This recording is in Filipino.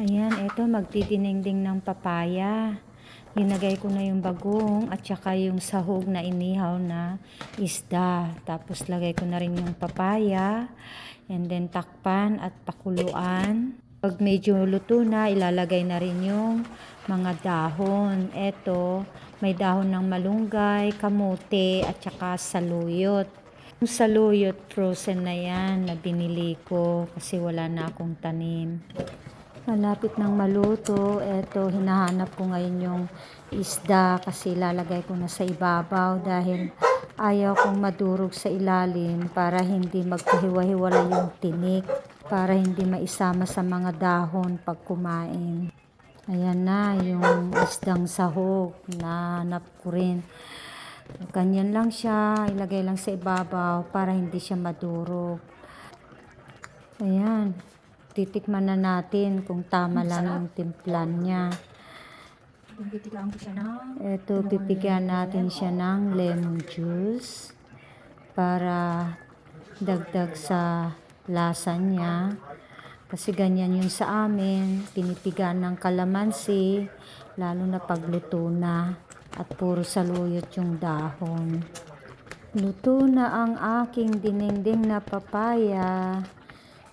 Ayan, eto magtitinengding ng papaya. Linagay ko na yung bagong at saka yung sahog na inihaw na isda. Tapos lagay ko na rin yung papaya. And then takpan at pakuluan. Pag medyo luto na, ilalagay na rin yung mga dahon. Eto, may dahon ng malunggay, kamote at saka saluyot. Yung saluyot frozen na yan na binili ko kasi wala na akong tanim. Malapit ng maluto. Eto, hinahanap ko ngayon yung isda kasi lalagay ko na sa ibabaw dahil ayaw kong madurog sa ilalim para hindi magkahiwa-hiwala yung tinik para hindi maisama sa mga dahon pag kumain. Ayan na yung isdang sahog na hanap ko rin. Ganyan lang siya, ilagay lang sa ibabaw para hindi siya madurog. Ayan, titikman na natin kung tama lang yung timplan niya. Ito, pipigyan natin siya ng lemon juice para dagdag sa lasa niya. Kasi ganyan yung sa amin, pinipigan ng kalamansi, lalo na pagluto na at puro saluyot yung dahon. Luto na ang aking dinengdeng na papaya.